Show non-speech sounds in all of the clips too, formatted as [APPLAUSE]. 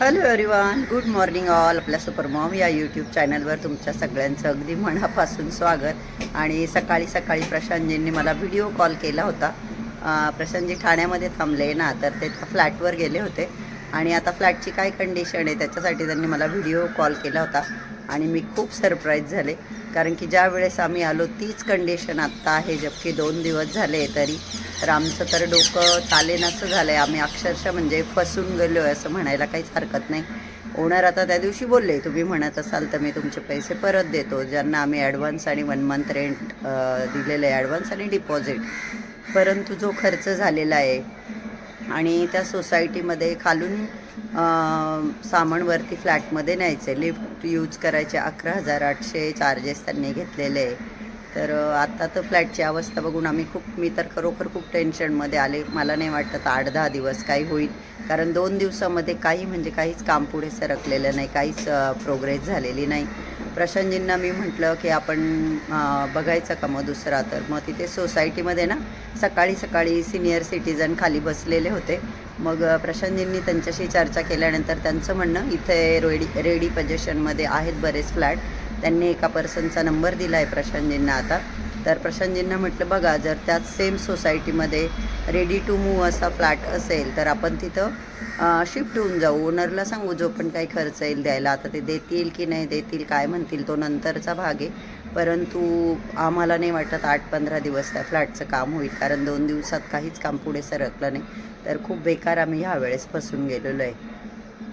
Hello everyone good morning all आपल्या super mom या YouTube चॅनलवर तुमच्या सगळ्यांचं अगदी मनापासून स्वागत. आणि सकाळी सकाळी प्रशांतजींनी मला व्हिडिओ कॉल केला होता. प्रशांतजी ठाण्यामध्ये थांबले ना तर ते फ्लॅटवर गेले होते. आणि आता फ्लॅटची काय कंडिशन आहे त्याच्यासाठी त्यांनी मला व्हिडिओ कॉल केला होता. आणि मी खूप सरप्राईज झाले. कारण की ज्या वेळेस आम्ही आलो तीच कंडिशन आत्ता आहे. जबकी दोन दिवस झाले तरी. तर आमचं तर डोकं चालेनासं झालं आहे आम्ही अक्षरशः म्हणजे फसून गेलो आहे असं म्हणायला काहीच हरकत नाही. ओनर आता त्या दिवशी बोलले तुम्ही म्हणत असाल तर मी तुमचे पैसे परत देतो. ज्यांना आम्ही ॲडव्हान्स आणि वन मंथ रेंट दिलेलं आहे ॲडव्हान्स आणि डिपॉझिट परंतु जो खर्च झालेला आहे आणि त्या सोसायटीमध्ये खालून सामानवरती फ्लॅटमध्ये न्यायचे. लिफ्ट यूज करायचे अकरा हजार आठशे चार्जेस त्यांनी घेतलेले. आहे तर आत्ता आता तर फ्लॅटची अवस्था बघून आम्ही खूप मी तर खरोखर खूप टेन्शनमध्ये आले. मला नाही वाटत आठ दहा दिवस काही होईल. कारण दोन दिवसामध्ये काही म्हणजे काहीच काम पुढे सरकलेलं नाही काहीच प्रोग्रेस झालेली नाही. प्रशांतजींना मी म्हटलं की आपण बघायचं का मग दुसरा तर. मग तिथे सोसायटीमध्ये ना सकाळी सकाळी सिनियर सिटीजन खाली बसलेले होते. मग प्रशांतजींनी त्यांच्याशी चर्चा केल्यानंतर त्यांचं म्हणणं इथे रेडी रेडी पजेशनमध्ये आहेत बरेच फ्लॅट. त्यांनी एका पर्सनचा नंबर दिला आहे प्रशांतजींना आता. तर प्रशांतजींना म्हटलं बघा जर त्याच सेम सोसायटीमध्ये रेडी टू मूव्ह असा फ्लॅट असेल तर आपण तिथं शिफ्ट होऊन जाऊ. ओनरला सांगू जो पण काही खर्च येईल द्यायला आता ते देतील की नाही देतील काय म्हणतील तो नंतरचा भाग आहे. परंतु आम्हाला नाही वाटत आठ पंधरा दिवस त्या फ्लॅटचं काम होईल कारण दोन दिवसात काहीच काम पुढे सरकलं नाही. तर खूप बेकार आम्ही ह्या वेळेस फसून गेलेलो आहे.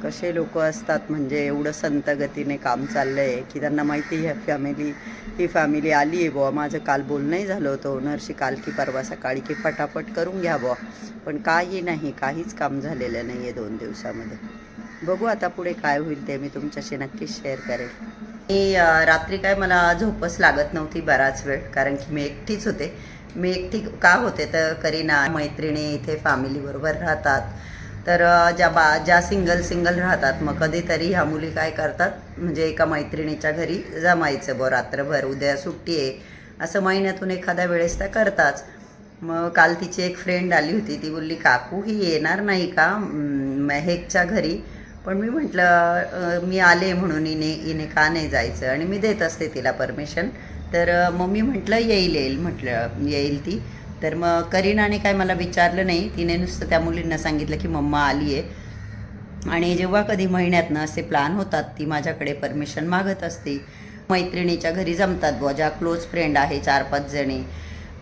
कसे लोक असतात म्हणजे एवढं संतगतीने काम चाललं आहे की त्यांना माहिती आहे फॅमिली ही फॅमिली आली आहे बुवा. माझं काल बोलणंही झालं होतं ओनरशी काल की परवा सकाळी की फटाफट करून घ्या बुवा. पण काही नाही काहीच काम झालेलं नाही आहे दोन दिवसामध्ये. बघू आता पुढे काय होईल ते मी तुमच्याशी नक्कीच शेअर करेल. मी रात्री काय मला झोपच लागत नव्हती बराच वेळ कारण की मी एकटीच होते. मी एकटी का होते तर करीना मैत्रिणी इथे फॅमिलीबरोबर राहतात. तर ज्या बा ज्या सिंगल सिंगल राहतात मग कधीतरी ह्या मुली काय करतात म्हणजे एका मैत्रिणीच्या घरी जमायचं बरं रात्रभर उद्या सुट्टी आहे असं महिन्यातून एखाद्या वेळेस त्या करताच. मग काल तिची एक फ्रेंड आली होती ती बोलली काकू ही येणार नाही का? मेहेकच्या घरी. पण मी म्हटलं मी आले म्हणून इने इने का नाही जायचं? आणि मी देत असते तिला परमिशन. तर मग मी म्हटलं येईल येईल. म्हटलं येईल ती. तर मग करीनाने काय मला विचारलं नाही. तिने नुसतं त्या मुलींना सांगितलं की मम्मा आली आहे आणि जेव्हा कधी महिन्यातनं असे प्लॅन होतात ती माझ्याकडे परमिशन मागत असते. मैत्रिणीच्या घरी जमतात बुवा ज्या क्लोज फ्रेंड आहे चार पाच जणी.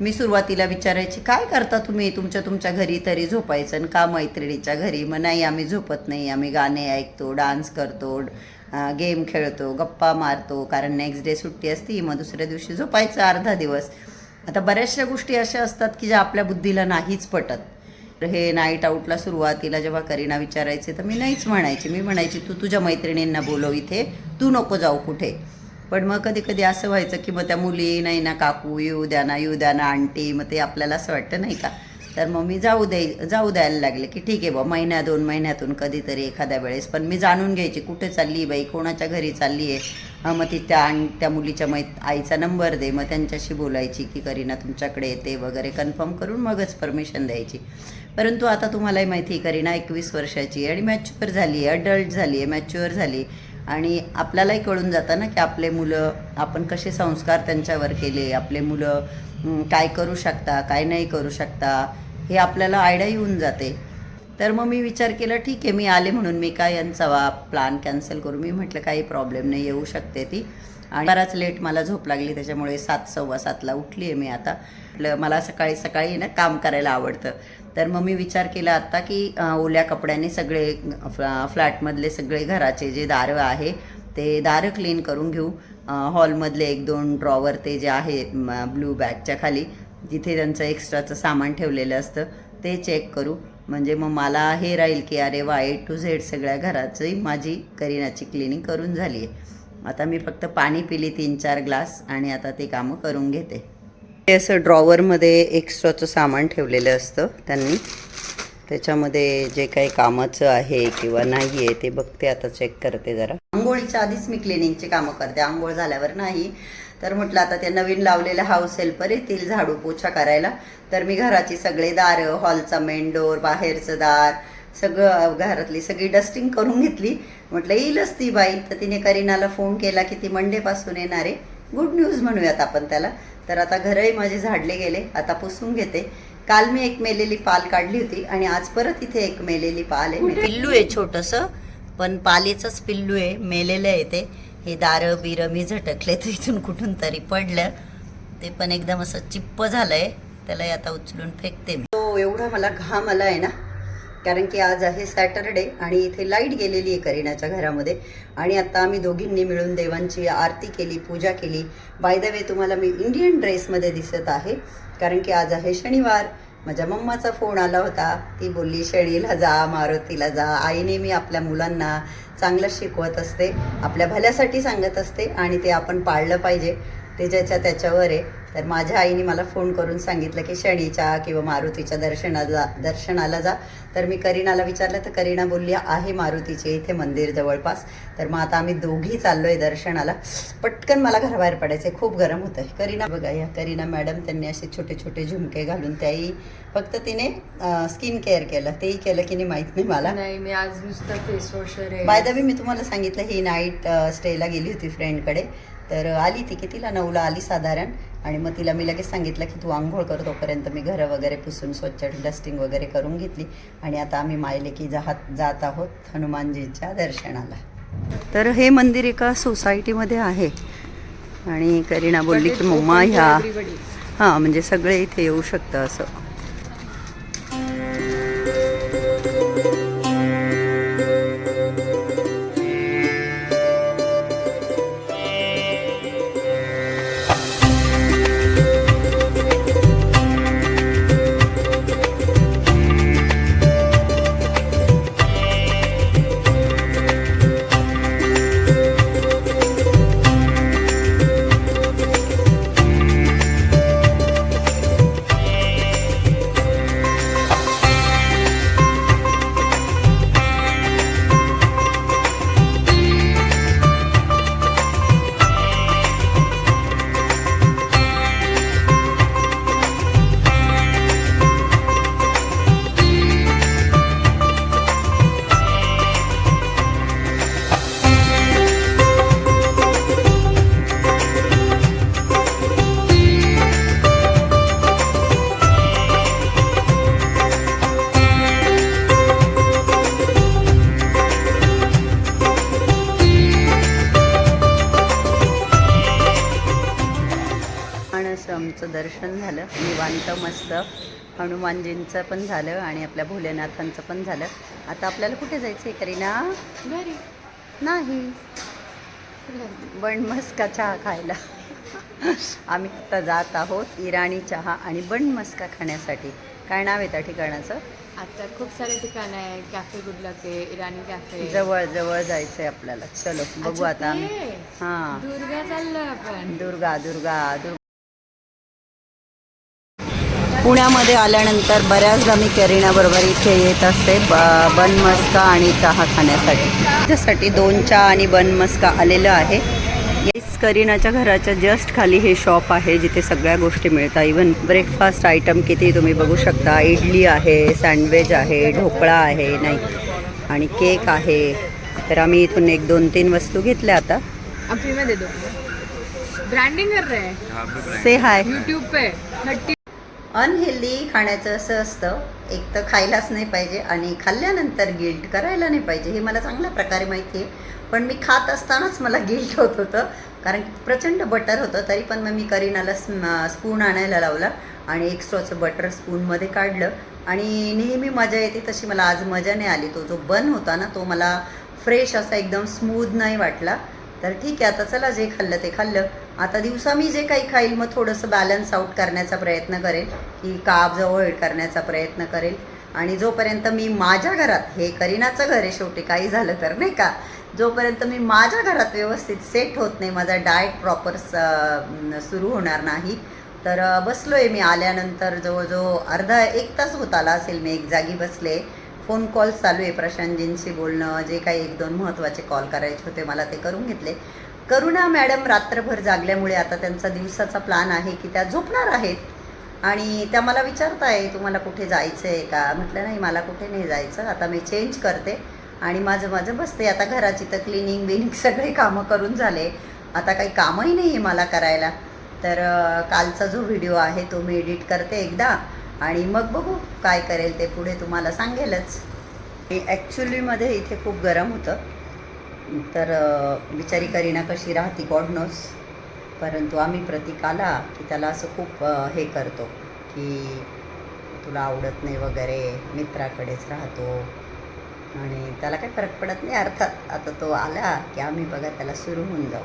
मी सुरुवातीला विचारायची काय करता तुम्ही? तुमच्या तुमच्या घरी तरी झोपायचं आणि का मैत्रिणीच्या घरी? मग नाही आम्ही झोपत नाही. आम्ही गाणे ऐकतो डान्स करतो गेम खेळतो गप्पा मारतो. कारण नेक्स्ट डे सुट्टी असती मग दुसऱ्या दिवशी झोपायचं अर्धा दिवस. आता बऱ्याचशा गोष्टी अशा असतात की ज्या आपल्या बुद्धीला नाहीच पटत. हे नाईट आऊटला सुरुवातीला जेव्हा करीना विचारायचे तर मी नाहीच म्हणायची. मी म्हणायची तू तुझ्या मैत्रिणींना बोलव इथे. तू नको जाऊ कुठे. पण मग कधी कधी असं व्हायचं की मग त्या मुली नाही ना काकू येऊ द्या ना येऊ द्या ना आंटी. मग ते आपल्याला असं वाटतं नाही का? तर मग मी जाऊ दे जाऊ द्यायला लागले की ठीक आहे बा महिन्या दोन महिन्यातून कधीतरी एखाद्या वेळेस. पण मी जाणून घ्यायची कुठे चालली बाई? कोणाच्या घरी चालली आहे? हां मग ती त्या त्या मुलीच्या मै आईचा नंबर दे मग त्यांच्याशी बोलायची की करीना तुमच्याकडे येते वगैरे कन्फर्म करून मगच परमिशन द्यायची. परंतु आता तुम्हालाही माहिती आहे करीना एकवीस वर्षाची आहे आणि मॅच्युअर झाली आहे अडल्ट झाली आहे मॅच्युअर झाली आणि आपल्यालाही कळून जातं ना की आपले मुलं आपण कसे संस्कार त्यांच्यावर केले आपले मुलं काय करू शकता काय नाही करू शकता हे आपल्याला आयडिया येऊन जाते. तर मग मी विचार केला ठीक आहे मी आले म्हणून मी काय यांचा वा प्लान कॅन्सल करू. मी म्हटलं काही प्रॉब्लेम नाही येऊ शकते ती. आणि बराच लेट मला झोप लागली त्याच्यामुळे सात सव्वा सातला उठली आहे मी आता. मला सकाळी सकाळी ना काम करायला आवडतं. तर मग मी विचार केला आत्ता की ओल्या कपड्याने सगळे फ्लॅटमधले सगळे घराचे जे दारं आहे ते दारं क्लीन करून घेऊ. हॉलमधले एक दोन ड्रॉवर ते जे आहे ब्लू बॅगच्या खाली जिथे त्यांचं एक्स्ट्राचं सामान ठेवलेलं असतं ते चेक करू. म्हणजे मग मला हे राहील की अरे वा ए टू झेड सगळ्या घराची माझी करिनाची क्लिनिंग करून झाली आहे आता मी फक्त पाणी पिली तीन चार ग्लास आणि आता ते कामं करून घेते. हे असं ड्रॉवरमध्ये एक्स्ट्राचं सामान ठेवलेलं असतं त्यांनी. त्याच्यामध्ये जे काही कामाचं आहे किंवा नाही आहे ते बघते आता चेक करते जरा. आंघोळीच्या आधीच मी क्लिनिंगची कामं करते. आंघोळ झाल्यावर नाही. तर म्हटलं आता ते नवीन लावलेले हाऊस हेल्पर येतील झाडू पोछा करायला. तर मी घराची सगळे दारं हॉलचा मेन डोर बाहेरचं दार सगळं घरातली सगळी डस्टिंग करून घेतली. म्हटलं येईलच ती बाई. तर तिने करीनाला फोन केला की ती मंडेपासून येणार आहे. गुड न्यूज म्हणूयात आपण त्याला. तर आता घरही माझे झाडले गेले. आता पुसून घेते. काल मी एक मेलेली पाल काढली होती आणि आज परत इथे एक मेलेली पाल आहे. पिल्लू आहे छोटंसं पण पालीचंच पिल्लू आहे. मेलेलं आहे ते. हे दारं बिरं मी झटकले तर इथून कुठून तरी पडलं. ते पण एकदम असं चिप्प झालंय. त्याला आता उचलून फेकते मी. तो एवढा मला घाम आला आहे ना. कारण की आज आहे सॅटरडे आणि इथे लाइट गेलेली आहे करिनाच्या घरामध्ये. आणि आता आम्ही दोघींनी मिळून देवांची आरती केली पूजा केली. बाय द वे तुम्हाला मी इंडियन ड्रेसमध्ये दिसत आहे. कारण की आज आहे शनिवार. माझ्या मम्माचा फोन आला होता. ती बोलली शेळीला जा मारुतीला जा. आई नेहमी आपल्या मुलांना चांगलं शिकवत असते. आपल्या भल्यासाठी सांगत असते आणि ते आपण पाळलं पाहिजे. ते ज्याच्या त्याच्यावर आहे. तर माझ्या आईने मला फोन करून सांगितलं की शनीच्या किंवा मारुतीच्या दर्शनाला दर्शनाला जा. तर मी करीनाला विचारलं तर करीना बोलली आहे मारुतीचे इथे मंदिर जवळपास. तर मग आता आम्ही दोघी चाललोय दर्शनाला. पटकन मला घराबाहेर पडायचं खूप गरम होतं करीना बघा या करीना मॅडम त्यांनी असे छोटे छोटे झुमके घालून त्याही फक्त तिने स्किन केअर केलं. तेही केलं की नाही माहीत नाही मला. नाही मी आज नुसतं फेस वॉशर आहे. बाय द मी तुम्हाला सांगितलं ही नाईट स्टेला गेली होती फ्रेंडकडे तर आली ती कितीला नऊला आली साधारण. आणि मग तिला मी लगेच सांगितलं की तू आंघोळ कर तोपर्यंत. मी घरं वगैरे पुसून स्वच्छ डस्टिंग वगैरे करून घेतली. आणि आता आम्ही मायले की जात जात आहोत हनुमानजीच्या दर्शनाला. तर हे मंदिर एका सोसायटीमध्ये आहे. आणि करीना बोलली की मम्मा ह्या हां म्हणजे सगळे इथे येऊ शकतं असं. मस्त हनुमानजींचं पण झालं आणि आपल्या भोलेनाथांचं पण झालं. आता आपल्याला कुठे जायचं आहे करीना? घरी. नाही. बनमस्का चहा खायला. आम्ही आता जात आहोत इराणी चहा आणि बनमस्का खाण्यासाठी. काय नाव आहे त्या ठिकाणाचं? आता खूप सारे ठिकाण आहे. कॅफे गुडलक आहे इराणी कॅफे जवळ जवळ जायचं आहे आपल्याला. चलो बघू आता आम्ही. हां. दुर्गा चाललोय आपण. दुर्गा दुर्गा दुर्गा. पुण्यामध्ये आल्यानंतर बऱ्याचदा मी करीनाबरोबर इथे येत असते ब बनमस्का आणि चहा खाण्यासाठी. त्यासाठी दोन चहा आणि बनमस्का आलेलं आहे. येस करीनाच्या घराच्या जस्ट खाली हे शॉप आहे जिथे सगळ्या गोष्टी मिळतात. इवन ब्रेकफास्ट आयटम किती तुम्ही बघू शकता. इडली आहे सँडविच आहे ढोकळा आहे नाही. आणि केक आहे. तर आम्ही इथून एक दोन तीन वस्तू घेतल्या आता. ब्रांडिंग कर रहे हैं. से हाय यूट्यूब पे. थर्टी अनहेल्दी खाण्याचं असं असतं. एक तर खायलाच नाही पाहिजे आणि खाल्ल्यानंतर गिल्ट करायला नाही पाहिजे. हे मला चांगल्या प्रकारे माहिती आहे. पण मी खात असतानाच मला गिल्ट होत होतं. कारण प्रचंड बटर होतं. तरी पण मग मी करीनाला स्पून आणायला लावला आणि एक्स्ट्राचं बटर स्पूनमध्ये काढलं. आणि नेहमी मजा येते. तशी मला आज मजा नाही आली. तो जो बन होता ना तो मला फ्रेश असा एकदम स्मूद नाही वाटला. तर ठीक आहे आता चला जे खाल्लं ते खाल्लं. आता दिवसा मी जे काही खाईल मग थोडंसं बॅलन्स आउट करण्याचा प्रयत्न करेल की काप जवळ करण्याचा प्रयत्न करेल. आणि जोपर्यंत मी माझ्या घरात हे करीनाचं घर आहे शेवटी काही झालं तर नाही का? जोपर्यंत मी माझ्या घरात व्यवस्थित सेट होत नाही माझा डाएट प्रॉपर सुरू होणार नाही तर बसलो आहे मी आल्यानंतर जवळजवळ अर्धा एक तास होत आला असेल मी एक जागी बसले. फोन कॉल चालू आहे प्रशांतजींशी बोलणं जे काही एक दोन महत्त्वाचे कॉल करायचे होते मला ते करून घेतले. करुणा मॅडम रात्रभर जागल्यामुळे आता त्यांचा दिवसाचा प्लान आहे की त्या झोपणार आहेत. आणि त्या मला विचारताय तुम्हाला कुठे जायचं आहे का? म्हटलं नाही मला कुठे नाही जायचं. आता मी चेंज करते आणि माझं माझं बसते. आता घराची तर क्लिनिंग बिनिंग सगळे कामं करून झाले. आता काही कामही नाही आहे मला करायला. तर कालचा जो व्हिडिओ आहे तो मी एडिट करते एकदा. आणि मग बघू काय करेल ते पुढे तुम्हाला सांगेलच. ॲक्च्युलीमध्ये इथे खूप गरम होतं. तर बिचारी करीना कशी राहती गॉड नोस परंतु आम्ही प्रतीक आला की त्याला असं खूप हे करतो की तुला आवडत नाही वगैरे मित्राकडेच राहतो. आणि त्याला काही फरक पडत नाही अर्थात. आता तो आला की आम्ही बघा त्याला सुरू होऊन जाऊ.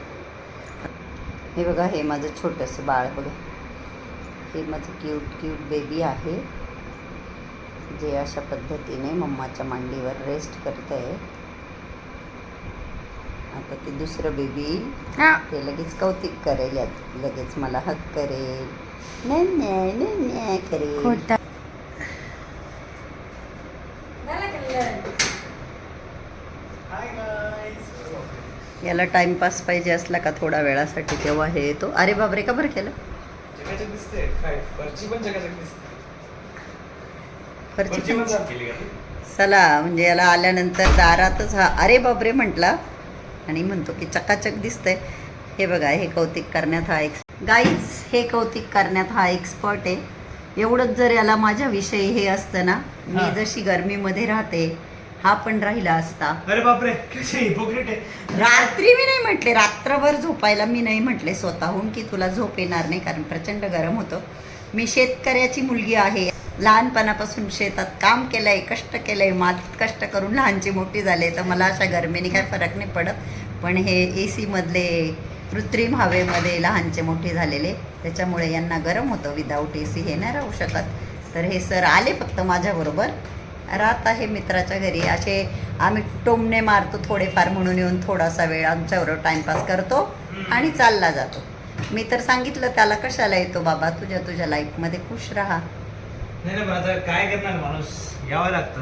हे बघा हे माझं छोटंसं बाळ बघा. हे माझं क्यूट क्यूट बेबी आहे. जे अशा पद्धतीने मम्माच्या मांडीवर रेस्ट करत आहे आता ते दुसरं बेबी हा. ते लगेच कौतिक करेल यात लगेच मला हक करेल. नाही करेल. याला टाइमपास पाहिजे असला का थोडा वेळासाठी तेव्हा हे येतो. अरे बापरे का बरं केलं? दिसते काय? फरची पण दिसते फरची पण पण- साफ केली का तू? चला म्हणजे याला आल्यानंतर दारातच हा अरे बापरे म्हटला. आणि म्हणतो की चकाचक दिसतंय. हे बघा हे कौतिक करण्यात हा एक्स गाईज हे कौतिक करण्यात हा एक्सपर्ट आहे. एवढंच जर याला माझ्याविषयी हे असतं ना मी हा. जशी गरमीमध्ये राहते हा पण राहिला असता. अरे बापरे हिपोक्रेट आहे. रात्री मी नाही म्हटले रात्रभर झोपायला मी नाही म्हटले स्वतःहून की तुला झोप येणार नाही कारण प्रचंड गरम होतं. मी शेतकऱ्याची मुलगी आहे. लहानपणापासून शेतात काम केलंय कष्ट केलंय मातीत कष्ट करून लहानची मोठी झाले. तर मला अशा गरमीने काय फरक नाही पडत. पण हे ए सीमधले कृत्रिम हवेमध्ये लहानचे मोठे झालेले त्याच्यामुळे यांना गरम होतं. विदाऊट ए सी हे नाही राहू शकत. तर हे सर आले फक्त माझ्याबरोबर. राहत आहे मित्राच्या घरी. असे आम्ही टोमणे मारतो थोडेफार म्हणून येऊन थोडासा वेळ आमच्याबरोबर टाइमपास करतो आणि चालला जातो. मी तर सांगितलं त्याला कशाला येतो बाबा? तुझ्या तुझ्या लाईफमध्ये खुश राहा. नाही ना पण आता काय करणार माणूस? यावं लागतं.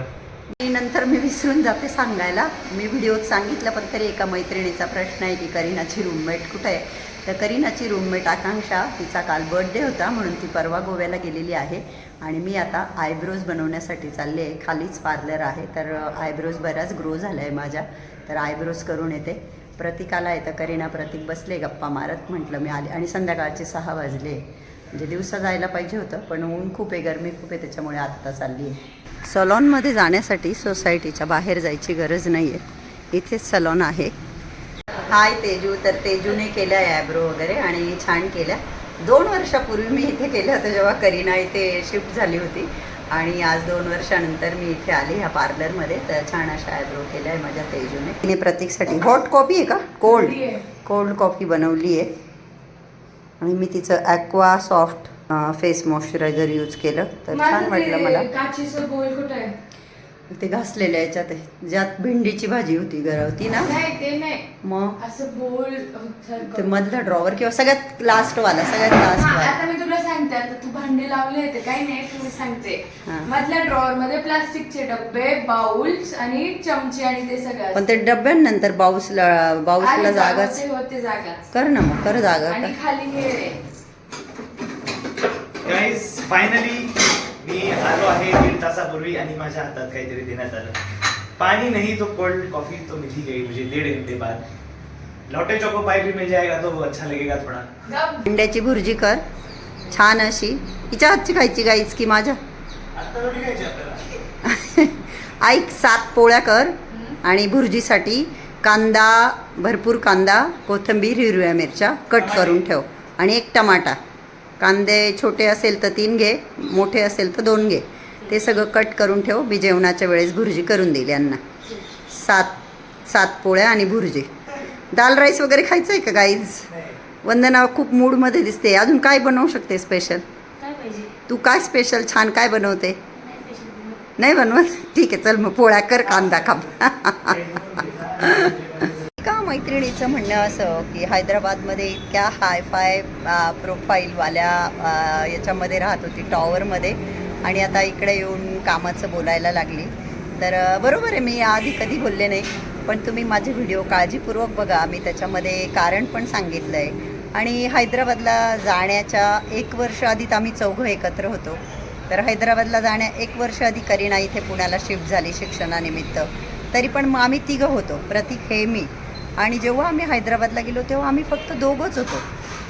आणि नंतर मी विसरून जाते सांगायला. मी व्हिडिओत सांगितलं पण तरी एका मैत्रिणीचा प्रश्न आहे की करीनाची रूममेट कुठे आहे? तर करीनाची रूममेट आकांक्षा तिचा काल बर्थडे होता म्हणून ती परवा गोव्याला गेलेली आहे. आणि मी आता आयब्रोज बनवण्यासाठी चालले आहे. खालीच पार्लर आहे. तर आयब्रोज बऱ्याच ग्रो झाला आहे माझ्या. तर आयब्रोज करून येते. प्रतिकाला येतं. करीना प्रतीक बसले गप्पा मारत. म्हटलं मी आले. आणि संध्याकाळचे सहा वाजले. म्हणजे दिवसा जायला पाहिजे होतं पण ऊन खूप आहे गरमी खूप आहे त्याच्यामुळे आत्ता चालली आहे. सलॉनमध्ये जाण्यासाठी सोसायटीच्या बाहेर जायची गरज नाही आहे इथेच सलॉन आहे. हाय तेजू. तर तेजूने केल्या आयब्रो वगैरे आणि छान केल्या. दोन वर्षापूर्वी मी इथे केलं होतं जेव्हा करीना इथे शिफ्ट झाली होती. आणि आज दोन वर्षानंतर मी इथे आले ह्या पार्लरमध्ये. तर छान अशा ॲब्रो केल्या आहे माझ्या तेजूने. तिने प्रतीकसाठी हॉट कॉफी आहे का? कोल्ड कोल्ड कॉफी बनवली आहे. आणि मी तिचं aqua soft face moisturiser use केलं. तर छान वाटलं मला. ते घासलेल्या याच्यात आहे. ज्यात भेंडीची भाजी होती गरवती ना? नाही ते नाही. मग? असं बोल ते मधला ड्रॉवर किंवा सगळ्यात लास्ट वाला सगळ्यात लास्ट वाला आता मी तुला सांगते आता तू भांडे लावले ते काही नाही तुला सांगते. हा. मधल्या ड्रॉवर मध्ये प्लास्टिकचे डब्बे बाउल्स आणि चमचे आणि ते सगळं पण ते डब्यांनंतर बाऊसला आणि जागाच जागा होते जागा. कर ना मग कर जागा. आणि. खाली हे. फायनली मी आलो आहे दीड तासापूर्वी आणि माझ्या हातात काहीतरी देण्यात आलं. पानी नहीं तो कोल्ड कॉफी तो मिली गई मुझे डेढ़ घंटे बाद. लॉटे चोको पाई भी मिल जाएगा तो अच्छा लगेगा थोड़ा. गप. भेंड्याची भुर्जी कर. छान अशी. हिच्या हातची खायची गाईच की माझ्या? [LAUGHS] ऐक सात पोळ्या कर आणि भुर्जीसाठी कांदा भरपूर कांदा कोथिंबीर हिरव्या मिरच्या कट करून ठेव. आणि एक टमाटा. कांदे छोटे असेल तर तीन घे मोठे असेल तर दोन घे. ते सगळं कट करून ठेव मी जेवणाच्या वेळेस भुर्जी करून देईल यांना. सात सात पोळ्या आणि भुर्जी. दाल राईस वगैरे खायचं आहे का गाईज वंदना खूप मूडमध्ये दिसते. अजून काय बनवू शकते स्पेशल काय पाहिजे? तू काय स्पेशल छान काय बनवते? नाही बनवत. ठीक आहे चल मग पोळ्या कर कांदा का [LAUGHS] [LAUGHS] मैत्रिणीचं म्हणणं असं की हैदराबादमध्ये इतक्या हाय फाय प्रोफाईलवाल्या याच्यामध्ये राहत होती टॉवरमध्ये आणि आता इकडे येऊन कामाचं बोलायला लागली. तर बरोबर आहे मी आधी कधी बोलले नाही पण तुम्ही माझे व्हिडिओ काळजीपूर्वक बघा. मी त्याच्यामध्ये कारण पण सांगितलं आहे आणि हैदराबादला जाण्याच्या एक वर्ष आधीत आम्ही चौघं एकत्र होतो. तर हैदराबादला जाण्या एक वर्ष आधी करीना इथे पुण्याला शिफ्ट झाली शिक्षणानिमित्त. तरी पण मग आम्ही तिघं होतो. प्रतीक हे मी. आणि जेव्हा आम्ही हैदराबादला गेलो तेव्हा आम्ही फक्त दोघंच होतो.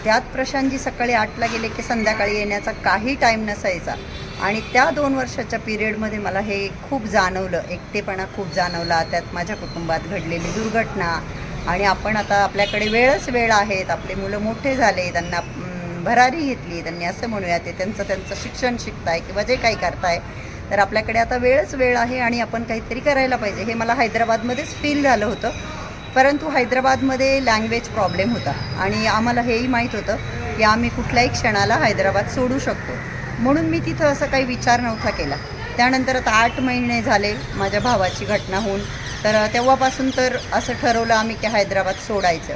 त्यात प्रशांतजी सकाळी आठला गेले की संध्याकाळी येण्याचा काही टाईम नसायचा. आणि त्या दोन वर्षाच्या पिरियडमध्ये मला हे खूप जाणवलं. एकटेपणा खूप जाणवला. त्यात माझ्या कुटुंबात घडलेली दुर्घटना. आणि आपण आता आपल्याकडे वेळच वेळ आहेत. आपले मुलं मोठे झाले त्यांना भरारी घेतली. त्यांनी असं म्हणूया ते त्यांचं त्यांचं शिक्षण शिकताय किंवा जे काही करताय. तर आपल्याकडे आता वेळच वेळ आहे आणि आपण काहीतरी करायला पाहिजे. हे मला हैदराबादमध्येच फील झालं होतं. परंतु हैदराबादमध्ये लँग्वेज प्रॉब्लेम होता. आणि आम्हाला हेही माहीत होतं की आम्ही कुठल्याही क्षणाला हैदराबाद सोडू शकतो. म्हणून मी तिथं असं काही विचार नव्हता केला. त्यानंतर आता आठ महिने झाले माझ्या भावाची घटना होऊन. तर तेव्हापासून तर असं ठरवलं आम्ही की हैदराबाद सोडायचं.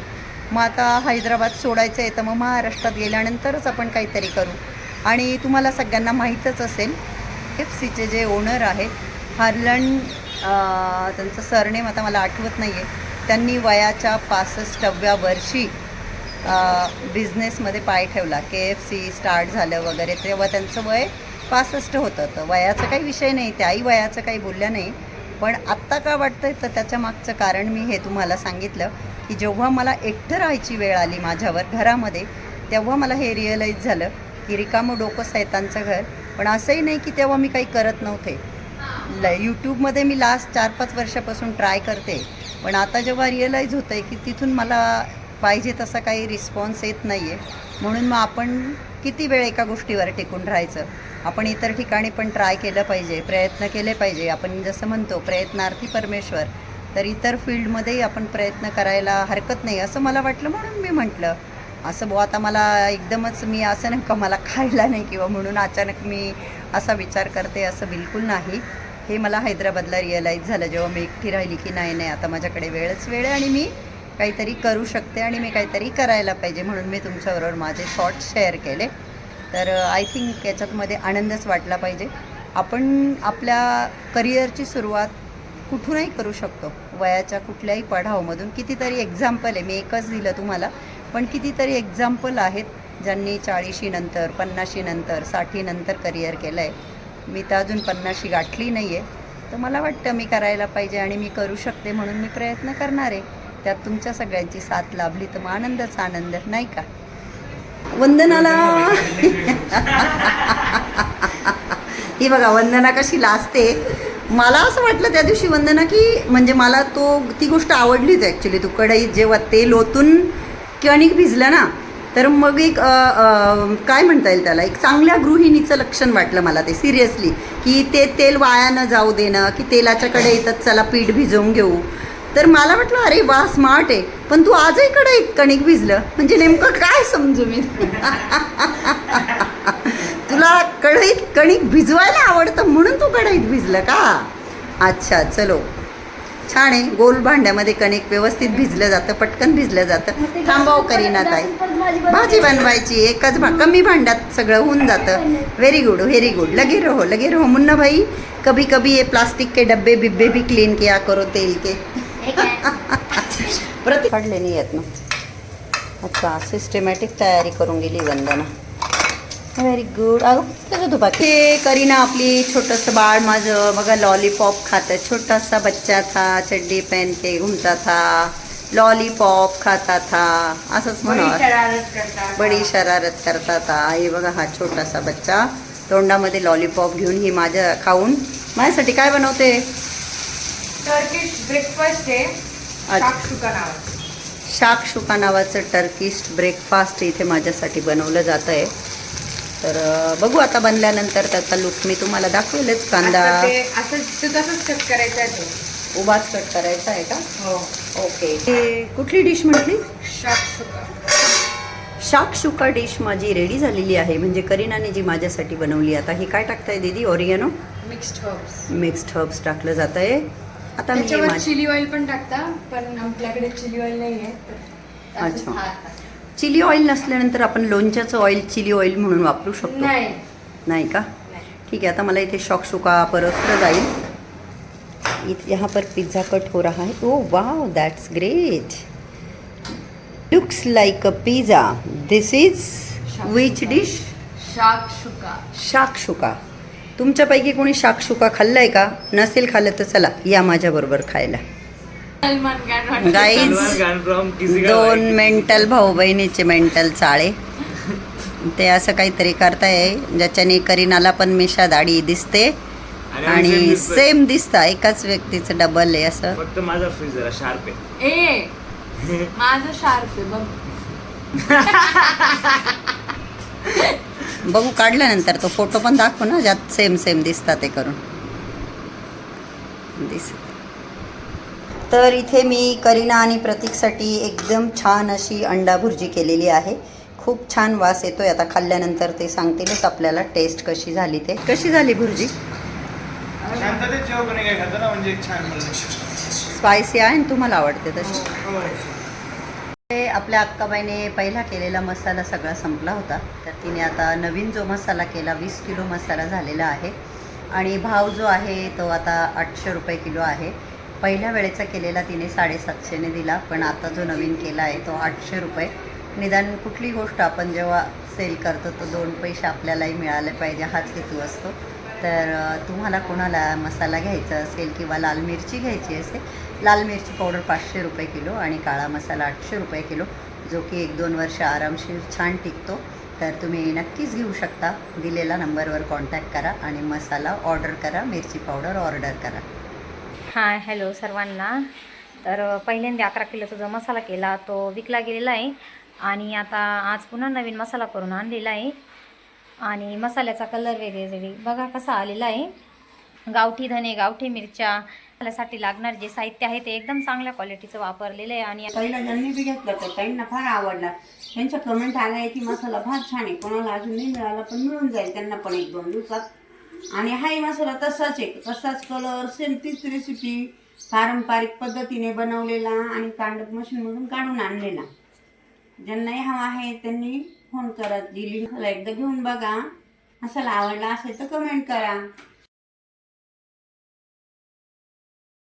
मग आता हैदराबाद सोडायचं आहे तर मग महाराष्ट्रात गेल्यानंतरच आपण काहीतरी करू. आणि तुम्हाला सगळ्यांना माहीतच असेल एफ सीचे जे ओनर आहेत हार्लन त्यांचं सरनेम आता मला आठवत नाही आहे त्यांनी वयाच्या पासष्टव्या वर्षी बिझनेसमध्ये पाय ठेवला. के एफ सी स्टार्ट झालं वगैरे तेव्हा त्यांचं वय पासष्ट होतं. तर वयाचा काही विषय नाही त्याही वयाचं काही बोलल्या नाही. पण आत्ता का वाटतंय? तर त्याच्या मागचं कारण मी हे तुम्हाला सांगितलं की जेव्हा मला एकटं राहायची वेळ आली माझ्यावर घरामध्ये तेव्हा मला हे रिअलाईज झालं की रिकामं डोकं सैतांचं घर. पण असंही नाही की तेव्हा मी काही करत नव्हते. ल यूट्यूबमध्ये मी लास्ट चार पाच वर्षापासून ट्राय करते. पण आता जेव्हा रिअलाईज होतं आहे की तिथून मला पाहिजे तसा काही रिस्पॉन्स येत नाही आहे म्हणून मग आपण किती वेळ एका गोष्टीवर टिकून राहायचं? आपण इतर ठिकाणी पण ट्राय केलं पाहिजे प्रयत्न केले पाहिजे. आपण जसं म्हणतो प्रयत्नार्थी परमेश्वर. तर इतर फील्डमध्येही आपण प्रयत्न करायला हरकत नाही असं मला वाटलं. म्हणून मी म्हटलं असं बुवा आता मला एकदमच मी असं नाही का मला खायला नाही किंवा म्हणून अचानक मी असा विचार करते असं बिलकुल नाही. हे मला हैदराबादला रिअलाईज झालं जेव्हा मी एकटी राहिली की नाही नाही आता माझ्याकडे वेळच वेळ आहे आणि मी काहीतरी करू शकते आणि मी काहीतरी करायला पाहिजे म्हणून मी तुमच्याबरोबर माझे थॉट्स शेअर केले. तर आय थिंक याच्यातमध्ये आनंदच वाटला पाहिजे. आपण आपल्या करिअरची सुरुवात कुठूनही करू शकतो. वयाच्या कुठल्याही पढावमधून. कितीतरी एक्झाम्पल आहे. मी एकच दिलं तुम्हाला. पण कितीतरी एक्झाम्पल आहेत ज्यांनी चाळीशी नंतर पन्नाशी नंतर साठी नंतर करिअर केलं आहे मी तर अजून पन्नाशी गाठली नाही आहे तर मला वाटतं मी करायला पाहिजे आणि मी करू शकते म्हणून मी प्रयत्न करणार आहे. त्यात तुमच्या सगळ्यांची साथ लाभली तर मग आनंदच आनंद नाही का? वंदनाला [LAUGHS] ही बघा वंदना कशी लाजते. मला असं वाटलं त्या दिवशी वंदना की म्हणजे मला तो ती गोष्ट आवडलीच ॲक्च्युली तू कढईत जेव्हा तेल ओतून कणिक भिजलं ना तर मग एक काय म्हणता येईल त्याला? एक चांगल्या गृहिणीचं लक्षण वाटलं मला ते सिरियसली की ते तेल वाया न जाऊ देणं की तेलाच्याकडे येतात चला पीठ भिजवून घेऊ. तर मला वाटलं अरे वा स्मार्ट आहे. पण तू आजही कढईत कणिक भिजलं म्हणजे नेमकं काय समजू मी? [LAUGHS] तुला कढईत कणिक भिजवायला आवडतं म्हणून तू कढईत भिजलं का? अच्छा चलो. छान आहे. गोल भांड्यामध्ये कणिक व्यवस्थित भिजलं जातं पटकन भिजलं जातं. थांबाव करीना ताई. भाजी बनवायची. एकच भा कमी भांड्यात सगळं होऊन जातं. व्हेरी गुड व्हेरी गुड लगे रहो लगे रहो. मुन्ना भाई कभी कभी ये प्लास्टिक के डब्बे बिब्बे भी क्लीन किया करो तेल के. [LAUGHS] प्रति काढले नाही आहेत ना. अच्छा सिस्टमॅटिक तयारी करून गेली वंदना. व्हेरी गुड अगं तुपा हे करीना आपली छोटंसं बाळ माझं. बघा लॉलीपॉप खातं. छोटासा बच्चा था चड्डी पहन के घूमता था. लॉलीपॉप खाता था. असंच था. बडी शरारत करता था. हे बघा हा छोटासा बच्चा. तोंडामध्ये लॉलीपॉप घेऊन ही माझ्या खाऊन माझ्यासाठी काय बनवते? टर्किश ब्रेकफास्ट आहे. अच्छा. शाकशुका नावाचं. टर्किस्ट ब्रेकफास्ट इथे माझ्यासाठी बनवलं जातं आहे तर बघू आता बनल्यानंतर त्याचा लुक मी तुम्हाला दाखवेलच कांदा. असं तसंच कट करायचं आहे उभाच कट करायचा आहे का? हो. ओके ते कुठली डिश म्हटली? शाकशुका डिश माझी रेडी झालेली आहे. म्हणजे करीनाने जी माझ्यासाठी बनवली. आता ही काय टाकताय दीदी? Oregano mixed herbs mixed herbs टाकलं जात आहे आता मी चिली ऑइल पण टाकता पण आपल्याकडे चिली ऑइल नाही आहे अच्छा. चिली ऑइल नसल्यानंतर आपण लोणच्याचं ऑइल चिली ऑइल म्हणून वापरू शकतो. नाही. नाही का. ठीक है आता मला इथे शॉकशुका परसलं जाईल. यहाँ पर पिज़्ज़ा कट हो रहा है. ओ वाह that's great looks like a pizza this is which dish shakshuka shakshuka तुमच्यापैकी कोणी शाकशुका खाल्लंय का? नसेल खाल्लं तर चला या माझ्याबरोबर खायला. गाईज दोन. मेंटल भाऊ बहिणीचे मेंटल चाळे. ते असं काहीतरी करताय. ज्याच्याने करीनाला पण मिशा दाढी दिसते. आणि. सेम दिसतं. एकाच व्यक्तीचं डबल आहे असं. फक्त माझा फ्रीज जरा शार्प आहे. ए माझं शार्प आहे बघ. बघू काढल्यानंतर तो फोटो पण दाखव ना. ज्यात सेम सेम दिसतात ते करून. दिस तर इथे मी करीना आणि प्रतीकसाठी एकदम छान अशी अंडा भुर्जी केलेली आहे. खूप छान वास येतोय. आता खाल्ल्यानंतर ते सांगतीलच आपल्याला टेस्ट कशी झाली ते. कशी झाली भुर्जी? ना म्हणजे. स्पायसी आहे आणि तुम्हाला आवडते तशी. हो. ते आपल्या अक्काबाईने पहिला केलेला मसाला सगळा संपला होता. तर तिने आता नवीन जो मसाला केला वीस किलो मसाला झालेला आहे. आणि भाव जो आहे तो आता आठशे रुपये किलो आहे. पहिल्या वेळेचा केलेला तिने साडेसातशेने दिला पण आता जो नवीन केला आहे तो आठशे रुपये. निदान कुठली गोष्ट आपण जेव्हा सेल करतो तो दोन पैसे आपल्यालाही मिळाले पाहिजे हाच हेतू असतो. तर तुम्हाला कोणाला मसाला घ्यायचा असेल किंवा लाल मिरची घ्यायची असेल लाल मिरची पावडर पाचशे रुपये किलो आणि काळा मसाला आठशे रुपये किलो जो की एक दोन वर्ष आरामशीर छान टिकतो. तर तुम्ही नक्कीच घेऊ शकता. दिलेला नंबरवर कॉन्टॅक्ट करा आणि मसाला ऑर्डर करा मिरची पावडर ऑर्डर करा. हाय हॅलो सर्वांना. तर पहिल्यांदा अकरा किलोचा जो मसाला केला तो विकला गेलेला आहे. आणि आता आज पुन्हा नवीन मसाला करून आणलेला आहे. आणि मसाल्याचा कलर वेगळे बघा कसा आलेला आहे. गावठी धने गावठी मिरच्या. मसाल्यासाठी लागणार जे साहित्य आहे ते एकदम चांगल्या क्वालिटीचं वापरलेलं आहे. आणि पहिला ज्यांनी बी घेतला तर ताईंना फार आवडला. त्यांच्या कमेंट आल्या की मसाला फार छान आहे. कोणाला अजून नाही मिळाला पण मिळून जाईल. त्यांना पण एक दोन दिवसात. आणि हाही मसाला तसाच आहे. तसाच कलर सेम तीच रेसिपी पारंपरिक पद्धतीने बनवलेला आणि कांडप मशीनमधून काढून आणलेला. ज्यांनाही हवा आहे त्यांनी फोन करा दिली. एकदा घेऊन बघा. मसाला आवडला असेल तर कमेंट करा.